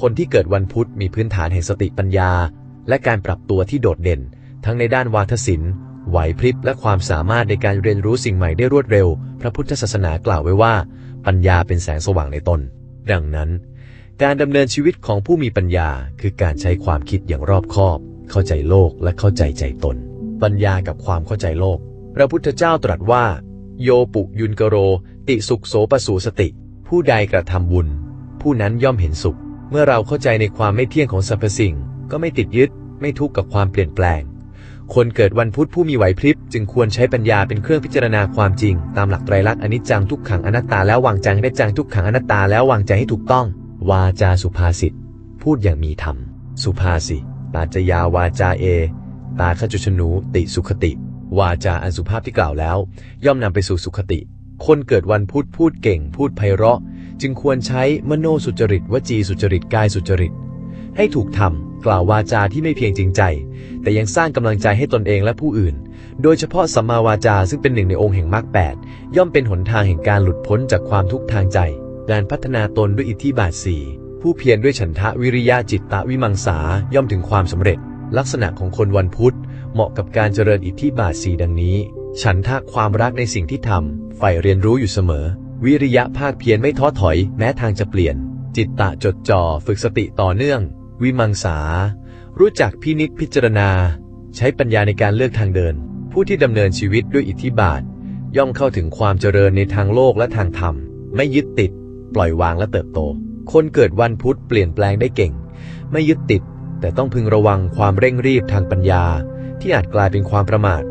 คนที่เกิดวันพุธมีพื้นฐานแห่งสติปัญญา และการปรับตัวที่โดดเด่น ทั้งในด้านวาทศิลป์ไหวพริบและความสามารถในการเรียนรู้สิ่งใหม่ได้รวดเร็ว พระพุทธศาสนากล่าวไว้ว่า ปัญญาเป็นแสงสว่างในตน ดังนั้น การดำเนินชีวิตของผู้มีปัญญา คือการใช้ความคิดอย่างรอบคอบ เข้าใจโลกและเข้าใจใจตน ปัญญากับความเข้าใจโลก พระพุทธเจ้าตรัสว่า โยปุยุนกโร ติสุขโสปสูสติ ผู้ใดกระทำบุญ ผู้นั้นย่อมเห็นสุข เมื่อเราเข้าใจในความไม่เที่ยงของสรรพสิ่ง ก็ไม่ติดยึด ไม่ทุกข์กับความเปลี่ยนแปลง คนเกิดวันพุธผู้มีไหวพริบ จึงควรใช้ปัญญาเป็นเครื่องพิจารณาความจริง ตามหลักไตรลักษณ์อนิจจังทุกขังอนัตตาแล้ววางใจให้ได้จังทุกขังอนัตตาแล้ววางใจให้ถูกต้อง วาจาสุภาษิตพูดอย่างมีธรรม สุภาษิตตาจยาวาจาเอ ตาขจุชนูติสุขติ วาจาอันสุภาพที่กล่าวแล้ว ย่อมนำไปสู่สุขติ คนเกิดวันพุธพูดเก่ง พูดไพเราะ จึงควรใช้มโนสุจริตวจีสุจริตกายสุจริต ให้ถูกทำกล่าววาจาที่ไม่เพียงจริงใจ แต่ยังสร้างกำลังใจให้ตนเองและผู้อื่น โดยเฉพาะสัมมาวาจาซึ่งเป็นหนึ่งในองค์แห่งมรรคแปดย่อมเป็นหนทางแห่งการหลุดพ้นจากความทุกข์ทางใจ การพัฒนาตนด้วยอิทธิบาทสี่ผู้เพียรด้วยฉันทะวิริยะจิตตะวิมังสาย่อมถึงความสำเร็จ ลักษณะของคนวันพุธ เหมาะกับการเจริญอิทธิบาทสีดังนี้ ฉันทะความรักในสิ่งที่ทำใฝ่เรียนรู้อยู่เสมอ วิริยะภาคเพียรไม่ท้อถอย แม้ทางจะเปลี่ยน จิตตะจดจ่อฝึกสติต่อเนื่อง วิมังสา รู้จักพินิจพิจารณา ใช้ปัญญาในการเลือกทางเดิน ผู้ที่ดำเนินชีวิตด้วยอิทธิบาท ย่อมเข้าถึงความเจริญในทางโลกและทางธรรม ไม่ยึดติด ปล่อยวางและเติบโต คนเกิดวันพุธเปลี่ยนแปลงได้เก่ง ไม่ยึดติด แต่ต้องพึงระวังความเร่งรีบทางปัญญา ที่อาจกลายเป็นความประมาท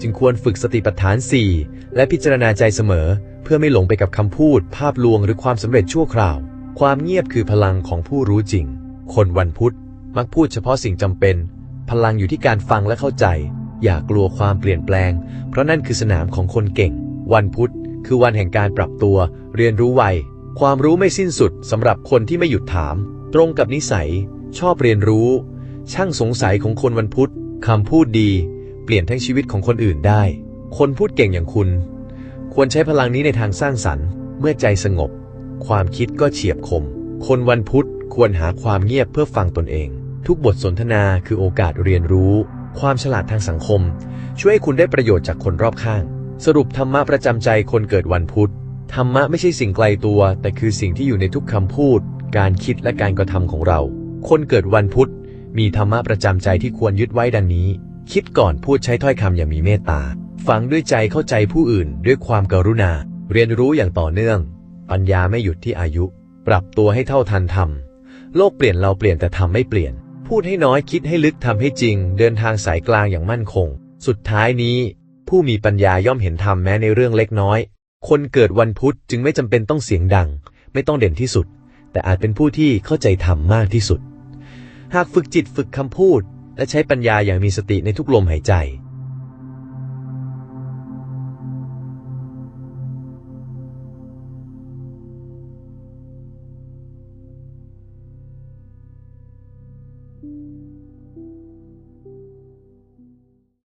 จึงควรฝึกสติปัฏฐาน 4 และพิจารณาใจเสมอ เพื่อไม่หลงไปกับคำพูด ภาพลวงหรือความสำเร็จชั่วคราว ความเงียบคือพลังของผู้รู้จริง คนวันพุธมักพูดเฉพาะสิ่งจำเป็น พลังอยู่ที่การฟังและเข้าใจ อย่ากลัวความเปลี่ยนแปลง เพราะนั่นคือสนามของคนเก่ง วันพุธคือวันแห่งการปรับตัว เรียนรู้ไว ความรู้ไม่สิ้นสุดสำหรับคนที่ไม่หยุดถาม ตรงกับนิสัย ชอบเรียนรู้ ช่างสงสัยของคนวันพุธคำพูดดี เปลี่ยนทั้งชีวิตของคนอื่นได้ คนพูดเก่งอย่างคุณ ควรใช้พลังนี้ในทางสร้างสรรค์ เมื่อใจสงบ ความคิดก็เฉียบคม คนวันพุธควรหาความเงียบเพื่อฟังตนเอง ทุกบทสนทนาคือโอกาสเรียนรู้ ความฉลาดทางสังคม ช่วยให้คุณได้ประโยชน์จากคนรอบข้าง สรุปธรรมะประจำใจคนเกิดวันพุธธรรมะไม่ใช่สิ่งไกลตัว แต่คือสิ่งที่อยู่ในทุกคำพูด การคิดและการกระทำของเรา คนเกิดวันพุธมีธรรมะประจำใจที่ควรยึดไว้ดังนี้ คิดก่อนพูดใช้ถ้อยคำอย่างมีเมตตา ฟังด้วยใจเข้าใจผู้อื่นด้วยความกรุณา เรียนรู้อย่างต่อเนื่อง ปัญญาไม่หยุดที่อายุ ปรับตัวให้เท่าทันธรรม โลกเปลี่ยนเราเปลี่ยนแต่ทำไม่เปลี่ยน พูดให้น้อยคิดให้ลึกทำให้จริง เดินทางสายกลางอย่างมั่นคง สุดท้ายนี้ ผู้มีปัญญาย่อมเห็นธรรมแม้ในเรื่องเล็กน้อย คนเกิดวันพุธจึงไม่จำเป็นต้องเสียงดัง ไม่ต้องเด่นที่สุด แต่อาจเป็นผู้ที่เข้าใจธรรมมากที่สุด หากฝึกจิตฝึกคำพูด และใช้ปัญญาอย่างมีสติในทุกลมหายใจ